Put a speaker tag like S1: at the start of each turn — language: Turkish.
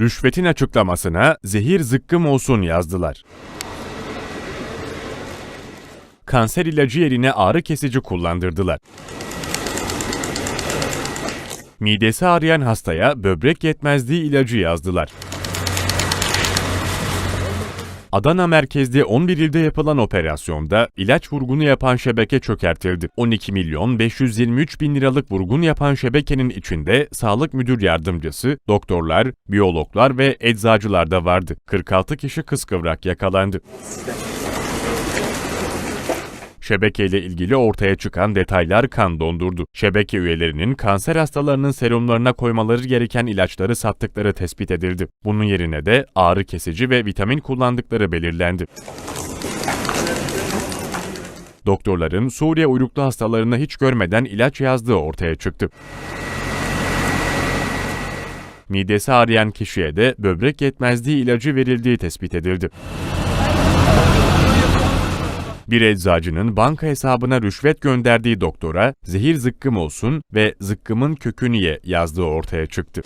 S1: Rüşvetin açıklamasına zehir zıkkım olsun yazdılar. Kanser ilacı yerine ağrı kesici kullandırdılar. Midesi ağrıyan hastaya böbrek yetmezliği ilacı yazdılar. Adana merkezli 11 ilde yapılan operasyonda ilaç vurgunu yapan şebeke çökertildi. 12 milyon 523 bin liralık vurgun yapan şebekenin içinde sağlık müdür yardımcısı, doktorlar, biyologlar ve eczacılar da vardı. 46 kişi kıskıvrak yakalandı. Şebekeyle ilgili ortaya çıkan detaylar kan dondurdu. Şebeke üyelerinin kanser hastalarının serumlarına koymaları gereken ilaçları sattıkları tespit edildi. Bunun yerine de ağrı kesici ve vitamin kullandıkları belirlendi. Doktorların Suriye uyruklu hastalarını hiç görmeden ilaç yazdığı ortaya çıktı. Midesi ağrıyan kişiye de böbrek yetmezliği ilacı verildiği tespit edildi. Bir eczacının banka hesabına rüşvet gönderdiği doktora zehir zıkkım olsun ve zıkkımın kökünü ye yazdığı ortaya çıktı.